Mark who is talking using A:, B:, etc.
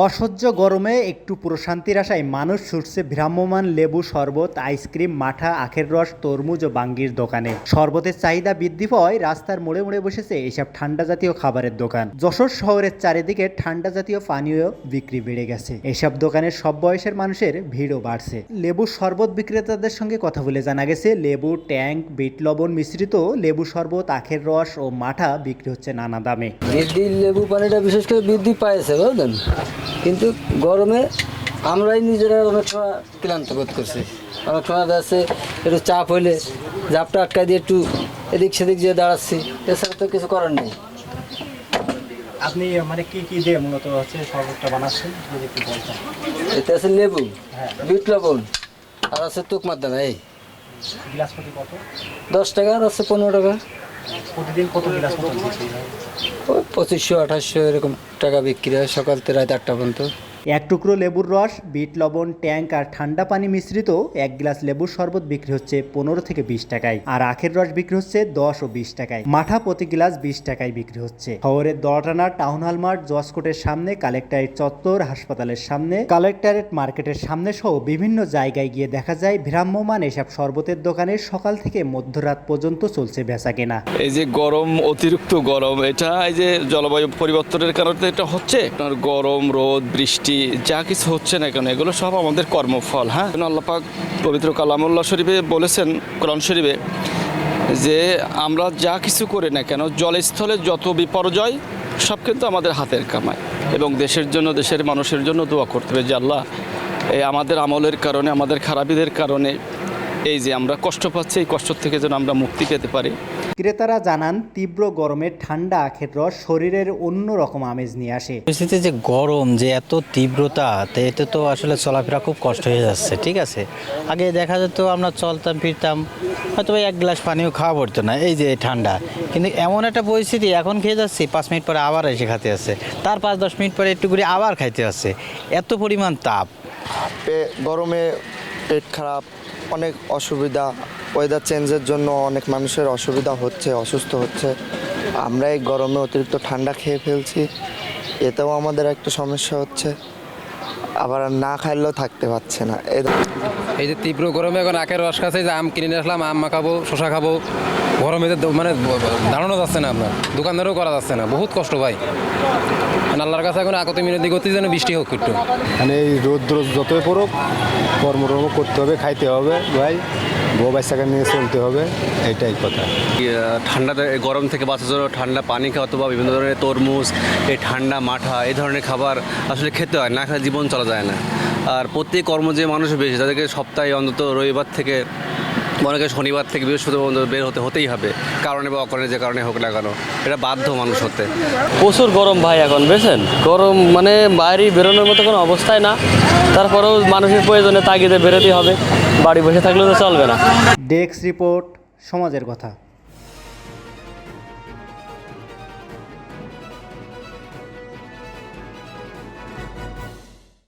A: অসহ্য গরমে একটু প্রশান্তির আশায় মানুষ ছুটছে ভ্রাম্যমান লেবু শরবত, আইসক্রিম, মাঠা, আখের রস, তরমুজ ও বাঙ্গির দোকানে। শরবতের চাহিদা বৃদ্ধি পাওয়ায় রাস্তার মোড়ে মোড়ে বসেছে এইসব ঠান্ডা জাতীয় খাবারের দোকান। যশোর শহরের চারিদিকে ঠান্ডা জাতীয় পানীয় বিক্রি বেড়ে গেছে। এইসব দোকানে সব বয়সের মানুষের ভিড়ও বাড়ছে। লেবু শরবত বিক্রেতাদের সঙ্গে কথা বলে জানা গেছে, লেবু ট্যাঙ্ক বিট লবণ মিশ্রিত লেবু শরবত, আখের রস ও মাঠা বিক্রি হচ্ছে নানা দামে।
B: লেবু পানিটা বিশেষ করে বৃদ্ধি পাইছে, বুঝলেন? কিন্তু গরমে আমরাই নিজেরা অনেক সময় ক্লান্ত বোধ করছি। অনেক সময় আছে একটু চাপ হইলে জাপটা আটকায় দিয়ে একটু এদিক সেদিক যেয়ে দাঁড়াচ্ছি। এছাড়া তো কিছু করার নেই।
A: আপনি মানে কি কি দিয়ে মূলত হচ্ছে শরবতটা বানাচ্ছেন? যদি একটু বলতেন।
B: এতে আছে লেবু বিট লবণ আর আছে তুক মাদানা এই।
A: গ্লাস কত?
B: দশ টাকা আর আছে পনেরো টাকা।
A: প্রতিদিন কত
B: পঁচিশশো আঠাশশো এরকম টাকা বিক্রি হয় সকাল থেকে রাত আটটা পর্যন্ত।
A: এক টুকরো লেবুর রস, বিট, লবণ, ট্যাঙ্ক আর ঠান্ডা পানি মিশ্রিত এক গ্লাস লেবুর শরবত বিক্রি হচ্ছে পনেরো থেকে বিশ টাকায়। আর আখের রস বিক্রি হচ্ছে দশ ও বিশ টাকায়। মাঠা প্রতি গ্লাস বিশ টাকায় বিক্রি হচ্ছে। শহরের দড়টানা টাউন হল মার্ট জসকোটের সামনে, কালেক্টরেট চত্বর, হাসপাতালের সামনে, কালেক্টরেট মার্কেটের সামনে সহ বিভিন্ন জায়গায় গিয়ে দেখা যায় ভ্রাম্যমান এসব শরবতের দোকানে সকাল থেকে মধ্যরাত পর্যন্ত চলছে বেচা কেনা।
C: এই যে গরম, অতিরিক্ত গরম, এটা এই যে জলবায়ু পরিবর্তনের কারণে এটা হচ্ছে? গরম, রোদ, বৃষ্টি যা কিছু হচ্ছে না কেন, এগুলো সব আমাদের কর্মফল হ্যাঁ? আল্লাপাক পবিত্র কালামুল্লাহ শরীফে বলেছেন, কোরআন শরীফে, যে আমরা যা কিছু করি না কেন, জলস্থলে যত বিপর্যয়, সব কিন্তু আমাদের হাতের কামায় এবং দেশের জন্য, দেশের মানুষের জন্য দোয়া করতে হবে যে আল্লাহ, এই আমাদের আমলের কারণে, আমাদের খারাপিদের কারণে, এই যে আমরা কষ্ট পাচ্ছি, এই কষ্ট থেকে যেন আমরা মুক্তি পেতে পারি।
A: ক্রেতারা জানান তীব্র গরমে ঠান্ডা আখের রস শরীরের অন্য রকম আমেজ নিয়ে আসে।
D: পরিস্থিতি যে গরম যে এত তীব্রতা এতে তো আসলে চলাফেরা খুব কষ্ট হয়ে যাচ্ছে ঠিক আছে? আগে দেখা যেত আমরা চলতাম ফিরতাম হয়তো বা এক গ্লাস পানিও খাওয়া পড়তো না এই যে ঠান্ডা। কিন্তু এমন একটা পরিস্থিতি এখন খেয়ে যাচ্ছি পাঁচ মিনিট পরে আবার এসে খেতে আসছে তার পাঁচ দশ মিনিট পরে একটু করে আবার খাইতে আসছে এত পরিমাণ তাপ
E: গরমে পেট খারাপ অনেক অসুবিধা ওয়েদার চেঞ্জের জন্য অনেক মানুষের অসুবিধা হচ্ছে, অসুস্থ হচ্ছে। আমরা এই গরমে অতিরিক্ত ঠান্ডা খেয়ে ফেলছি, এতেও আমাদের একটা সমস্যা হচ্ছে। আবার না খাইলেও থাকতে পারছে না।
F: এই যে তীব্র গরমে এখন আখের রস খাচ্ছে যে আম কিনে আসলাম, আম মাখাবো শশা খাব। গরমে তো মানে দাঁড়ানো যাচ্ছে না আপনার দোকানদারও করা যাচ্ছে না বহুত কষ্ট ভাই। মানে আল্লাহর কাছে এখন আকতি মিনতি করতে যেন বৃষ্টি হোক একটু।
G: মানে এই রোদ রোদ যতই পড়ুক কর্মটর্ম করতে হবে খাইতে হবে ভাই। বউ বাচ্চাকে নিয়ে চলতে হবে এটাই কথা।
H: ঠান্ডা গরম থেকে বাঁচার জন্য ঠান্ডা পানি খাওয়া অথবা বিভিন্ন ধরনের তরমুজ এই ঠান্ডা মাঠা এই ধরনের খাবার আসলে খেতে হয় না খেলে জীবন চলা যায় না। আর প্রত্যেক কর্ম যে মানুষ বেশি তাদেরকে সপ্তাহে অন্তত রবিবার থেকে অনেকে শনিবার থেকে বৃহস্পতিবার পর্যন্ত বের হতে হতেই হবে কারণে বা অকারণে যে কারণে হোক না কেন এটা বাধ্য মানুষ হতে।
I: প্রচুর গরম ভাই এখন বুঝছেন? গরম মানে বাইরে বেরোনোর মতো কোনো অবস্থায় না তারপরেও মানুষের প্রয়োজনে তাগিদে বেরোতেই হবে বাড়ি বসে থাকলে তো চলবে না।
A: ডেস্ক রিপোর্ট সমাজের কথা।